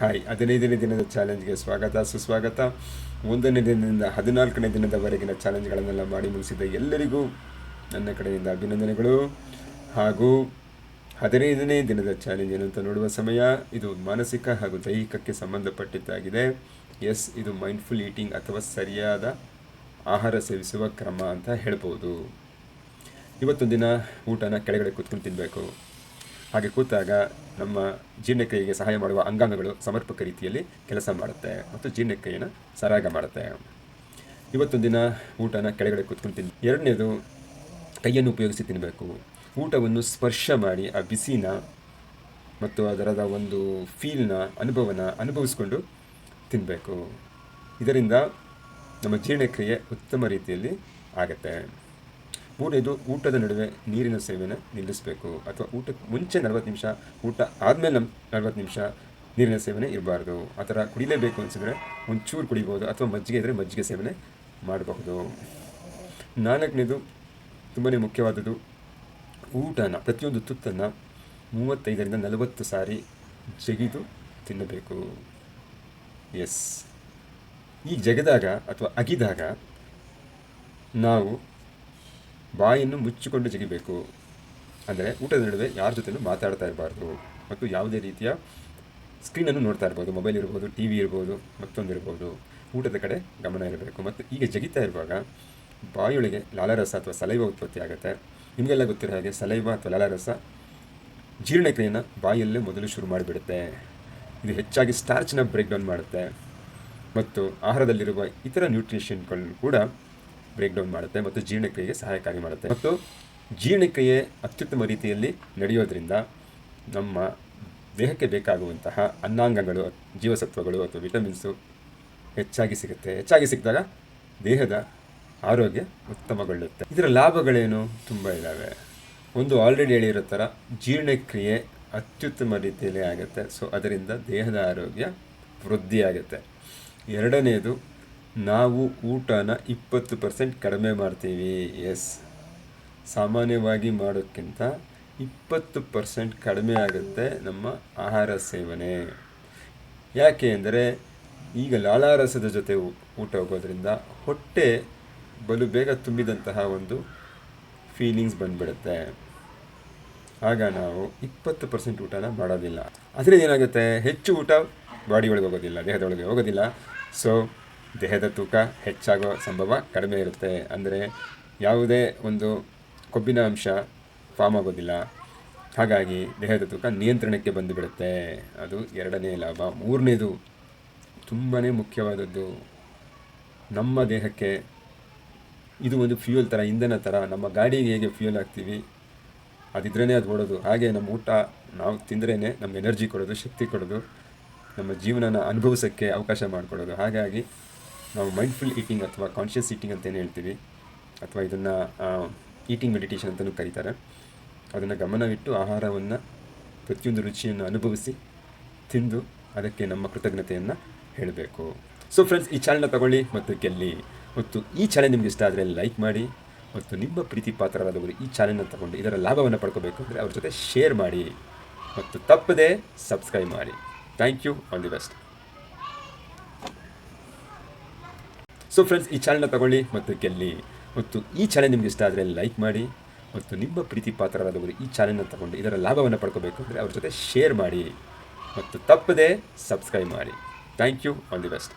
Hi, ಹದಿನೈದನೇ ದಿನದ ಚಾಲೆಂಜ್ಗೆ ಸ್ವಾಗತ. ಸುಸ್ವಾಗತ. ಒಂದನೇ ದಿನದಿಂದ ಹದಿನಾಲ್ಕನೇ ದಿನದವರೆಗಿನ ಚಾಲೆಂಜ್ಗಳನ್ನೆಲ್ಲ ಮಾಡಿ ಮುಗಿಸಿದ ಎಲ್ಲರಿಗೂ ನನ್ನ ಕಡೆಯಿಂದ ಅಭಿನಂದನೆಗಳು. ಹಾಗೂ ಹದಿನೈದನೇ ದಿನದ ಚಾಲೆಂಜ್ ಏನಂತ ನೋಡುವ ಸಮಯ ಇದು ಮಾನಸಿಕ ಹಾಗೂ ದೈಹಿಕಕ್ಕೆ ಸಂಬಂಧಪಟ್ಟಿದ್ದಾಗಿದೆ. ಎಸ್, ಇದು ಮೈಂಡ್ಫುಲ್ ಈಟಿಂಗ್ ಅಥವಾ ಸರಿಯಾದ ಆಹಾರ ಸೇವಿಸುವ ಕ್ರಮ ಅಂತ ಹೇಳ್ಬೋದು. ದಿನ ಊಟನ ಕೆಳಗಡೆ ಕೂತ್ಕೊಂಡು ತಿನ್ನಬೇಕು ಹಾಗೆ ಕೂತಾಗ ನಮ್ಮ ಜೀರ್ಣಕ್ರಿಯೆಗೆ ಸಹಾಯ ಮಾಡುವ ಅಂಗಾಂಗಗಳು ಸಮರ್ಪಕ ರೀತಿಯಲ್ಲಿ ಕೆಲಸ ಮಾಡುತ್ತೆ ಮತ್ತು ಜೀರ್ಣಕ್ರಿಯೆಯನ್ನು ಸರಾಗ ಮಾಡುತ್ತೆ. ಇವತ್ತೊಂದು ದಿನ ಊಟನ ಕೆಳಗಡೆ ಕೂತ್ಕೊಂಡು ತಿನ್ ಎರಡನೇದು, ಕೈಯನ್ನು ಉಪಯೋಗಿಸಿ ತಿನ್ನಬೇಕು ಊಟವನ್ನು ಸ್ಪರ್ಶ ಮಾಡಿ ಆ ಬಿಸಿನ ಮತ್ತು ಅದರದ ಒಂದು ಫೀಲ್ನ ಅನುಭವನ ಅನುಭವಿಸ್ಕೊಂಡು ತಿನ್ನಬೇಕು ಇದರಿಂದ ನಮ್ಮ ಜೀರ್ಣಕ್ರಿಯೆ ಉತ್ತಮ ರೀತಿಯಲ್ಲಿ ಆಗುತ್ತೆ. ಮೂರನೇದು ಊಟದ ನಡುವೆ ನೀರಿನ ಸೇವನೆ ನಿಲ್ಲಿಸಬೇಕು. ಅಥವಾ ಊಟಕ್ಕೆ ಮುಂಚೆ ನಲವತ್ತು ನಿಮಿಷ, ಊಟ ಆದಮೇಲೆ ನಮ್ಮ ನಲವತ್ತು ನಿಮಿಷ ನೀರಿನ ಸೇವನೆ ಇರಬಾರ್ದು. ಆ ಥರ ಕುಡಿಲೇಬೇಕು ಅನಿಸಿದ್ರೆ ಒಂಚೂರು ಕುಡಿಬೋದು ಅಥವಾ ಮಜ್ಜಿಗೆ ಇದ್ದರೆ ಮಜ್ಜಿಗೆ ಸೇವನೆ ಮಾಡಬಹುದು. ನಾಲ್ಕನೇದು ತುಂಬಾ ಮುಖ್ಯವಾದದ್ದು ಊಟನ, ಪ್ರತಿಯೊಂದು ತುತ್ತನ್ನು ಮೂವತ್ತೈದರಿಂದ ನಲವತ್ತು ಸಾರಿ ಜಗಿದು ತಿನ್ನಬೇಕು. ಎಸ್. ಈ ಜಗದಾಗ ಅಥವಾ ಅಗಿದಾಗ ನಾವು ಬಾಯನ್ನು ಮುಚ್ಚಿಕೊಂಡು ಜಗಿಬೇಕು. ಅಂದರೆ ಊಟದ ನಡುವೆ ಯಾರ ಜೊತೆಯೂ ಮಾತಾಡ್ತಾ ಇರಬಾರ್ದು. ಮತ್ತು ಯಾವುದೇ ರೀತಿಯ ಸ್ಕ್ರೀನನ್ನು ನೋಡ್ತಾ ಇರ್ಬೋದು. ಮೊಬೈಲ್ ಇರ್ಬೋದು ಟಿ ವಿ ಇರ್ಬೋದು, ಮತ್ತೊಂದು ಇರ್ಬೋದು. ಊಟದ ಕಡೆ ಗಮನ ಇರಬೇಕು. ಮತ್ತು ಈಗ ಜಗಿತಾ ಇರುವಾಗ ಬಾಯೊಳಗೆ ಲಾಲಾರಸ ಅಥವಾ ಸಲೈವ ಉತ್ಪತ್ತಿ ಆಗುತ್ತೆ. ನಿಮಗೆಲ್ಲ ಗೊತ್ತಿರೋ ಹಾಗೆ ಸಲೈವ ಅಥವಾ ಲಾಲಾರಸ ಜೀರ್ಣಕ್ರಿಯೆಯನ್ನು ಬಾಯಿಯಲ್ಲೇ ಮೊದಲು ಶುರು ಮಾಡಿಬಿಡುತ್ತೆ. ಇದು ಹೆಚ್ಚಾಗಿ ಸ್ಟಾರ್ಚ್ನ ಬ್ರೇಕ್ ಡೌನ್ ಮಾಡುತ್ತೆ. ಮತ್ತು ಆಹಾರದಲ್ಲಿರುವ ಇತರ ನ್ಯೂಟ್ರಿಷನ್ಗಳನ್ನು ಕೂಡ ಬ್ರೇಕ್ ಡೌನ್ ಮಾಡುತ್ತೆ ಮತ್ತು ಜೀರ್ಣಕ್ರಿಯೆಗೆ ಸಹಾಯಕಾರಿ ಮಾಡುತ್ತೆ. ಮತ್ತು ಜೀರ್ಣಕ್ರಿಯೆ ಅತ್ಯುತ್ತಮ ರೀತಿಯಲ್ಲಿ ನಡೆಯೋದ್ರಿಂದ ನಮ್ಮ ದೇಹಕ್ಕೆ ಬೇಕಾಗುವಂತಹ ಅನ್ನಾಂಗಗಳು, ಜೀವಸತ್ವಗಳು ಅಥವಾ ವಿಟಮಿನ್ಸು ಹೆಚ್ಚಾಗಿ ಸಿಗುತ್ತೆ. ಹೆಚ್ಚಾಗಿ ಸಿಕ್ಕಿದಾಗ ದೇಹದ ಆರೋಗ್ಯ ಉತ್ತಮಗೊಳ್ಳುತ್ತೆ. ಇದರ ಲಾಭಗಳೇನು? ತುಂಬ ಇದ್ದಾವೆ ಒಂದು ಆಲ್ರೆಡಿ ಹೇಳಿರೋ ಥರ ಜೀರ್ಣಕ್ರಿಯೆ ಅತ್ಯುತ್ತಮ ರೀತಿಯಲ್ಲಿ ಆಗುತ್ತೆ. ಸೊ ಅದರಿಂದ ದೇಹದ ಆರೋಗ್ಯ ವೃದ್ಧಿಯಾಗುತ್ತೆ. ಎರಡನೇದು ನಾವು ಊಟನ ಇಪ್ಪತ್ತು ಪರ್ಸೆಂಟ್ ಕಡಿಮೆ ಮಾಡ್ತೀವಿ. ಎಸ್ ಸಾಮಾನ್ಯವಾಗಿ ಮಾಡೋಕ್ಕಿಂತ ಇಪ್ಪತ್ತು ಪರ್ಸೆಂಟ್ ಕಡಿಮೆ ಆಗುತ್ತೆ ನಮ್ಮ ಆಹಾರ ಸೇವನೆ. ಯಾಕೆ ಅಂದರೆ ಈಗ ಲಾಲಾರಸದ ಜೊತೆ ಊಟ ಹೋಗೋದ್ರಿಂದ ಹೊಟ್ಟೆ ಬಲು ಬೇಗ ತುಂಬಿದಂತಹ ಒಂದು ಫೀಲಿಂಗ್ಸ್ ಬಂದ್ಬಿಡುತ್ತೆ. ಆಗ ನಾವು ಇಪ್ಪತ್ತು ಪರ್ಸೆಂಟ್ ಊಟನ ಮಾಡೋದಿಲ್ಲ. ಅದರಿಂದ ಏನಾಗುತ್ತೆ? ಹೆಚ್ಚು ಊಟ ಬಾಡಿ ಒಳಗೆ ಹೋಗೋದಿಲ್ಲ ದೇಹದೊಳಗೆ ಹೋಗೋದಿಲ್ಲ. ಸೊ ದೇಹದ ತೂಕ ಹೆಚ್ಚಾಗೋ ಸಂಭವ ಕಡಿಮೆ ಇರುತ್ತೆ. ಅಂದರೆ ಯಾವುದೇ ಒಂದು ಕೊಬ್ಬಿನ ಅಂಶ ಫಾರ್ಮ್ ಆಗೋದಿಲ್ಲ. ಹಾಗಾಗಿ ದೇಹದ ತೂಕ ನಿಯಂತ್ರಣಕ್ಕೆ ಬಂದುಬಿಡುತ್ತೆ. ಅದು ಎರಡನೇ ಲಾಭ. ಮೂರನೇದು ತುಂಬಾ ಮುಖ್ಯವಾದದ್ದು ನಮ್ಮ ದೇಹಕ್ಕೆ ಇದು ಒಂದು ಫ್ಯೂಯಲ್ ಥರ ಇಂಧನ ಥರ ನಮ್ಮ ಗಾಡಿಗೆ ಹೇಗೆ ಫ್ಯೂಯಲ್ ಹಾಕ್ತೀವಿ ಅದಿದ್ರೇ ಅದು ಓಡೋದು ಹಾಗೆ ನಮ್ಮ ಊಟ ನಾವು ತಿಂದ್ರೇ ನಮ್ಮ ಎನರ್ಜಿ ಕೊಡೋದು, ಶಕ್ತಿ ಕೊಡೋದು, ನಮ್ಮ ಜೀವನನ ಅನುಭವಿಸೋಕ್ಕೆ ಅವಕಾಶ ಮಾಡಿಕೊಡೋದು. ಹಾಗಾಗಿ ನಾವು ಮೈಂಡ್ಫುಲ್ ಈಟಿಂಗ್ ಅಥವಾ ಕಾನ್ಷಿಯಸ್ ಈಟಿಂಗ್ ಅಂತಲೇ ಹೇಳ್ತೀವಿ. ಅಥವಾ ಇದನ್ನು ಈಟಿಂಗ್ ಮೆಡಿಟೇಷನ್ ಅಂತಲೂ ಕರೀತಾರೆ. ಅದನ್ನು ಗಮನವಿಟ್ಟು ಆಹಾರವನ್ನು ಪ್ರತಿಯೊಂದು ರುಚಿಯನ್ನು ಅನುಭವಿಸಿ, ತಿಂದು ಅದಕ್ಕೆ ನಮ್ಮ ಕೃತಜ್ಞತೆಯನ್ನು ಹೇಳಬೇಕು. ಸೊ ಫ್ರೆಂಡ್ಸ್ ಈ ಚಾನಲ್ನ ತಗೊಳ್ಳಿ ಮತ್ತು ಗೆಲ್ಲಿ. ಮತ್ತು ಈ ಚಾನಲ್ ನಿಮ್ಗೆ ಇಷ್ಟ ಆದರೆ ಲೈಕ್ ಮಾಡಿ ಮತ್ತು ನಿಮ್ಮ ಪ್ರೀತಿ ಪಾತ್ರರಾದವರು ಈ ಚಾನಲ್ನ ತಗೊಂಡು ಇದರ ಲಾಭವನ್ನು ಪಡ್ಕೋಬೇಕು ಅಂದರೆ ಅವ್ರ ಜೊತೆ ಶೇರ್ ಮಾಡಿ ಮತ್ತು ತಪ್ಪದೆ ಸಬ್ಸ್ಕ್ರೈಬ್ ಮಾಡಿ. Thank you all the best so friends ಈ ಚಾನಲ್ನ ತಗೊಳ್ಳಿ ಮತ್ತು ಗೆಲ್ಲಿ. ಮತ್ತು ಈ ಚಾನಲ್ ನಿಮ್ಗೆ ಇಷ್ಟ ಆದರೆ ಲೈಕ್ ಮಾಡಿ ಮತ್ತು ನಿಮ್ಮ ಪ್ರೀತಿ ಪಾತ್ರರಾದವರು ಈ ಚಾನಲ್ನ ತಗೊಂಡು ಇದರ ಲಾಭವನ್ನು ಪಡ್ಕೋಬೇಕು ಅಂದರೆ ಅವ್ರ ಜೊತೆ ಶೇರ್ ಮಾಡಿ ಮತ್ತು ತಪ್ಪದೆ ಸಬ್ಸ್ಕ್ರೈಬ್ ಮಾಡಿ. Thank you all the best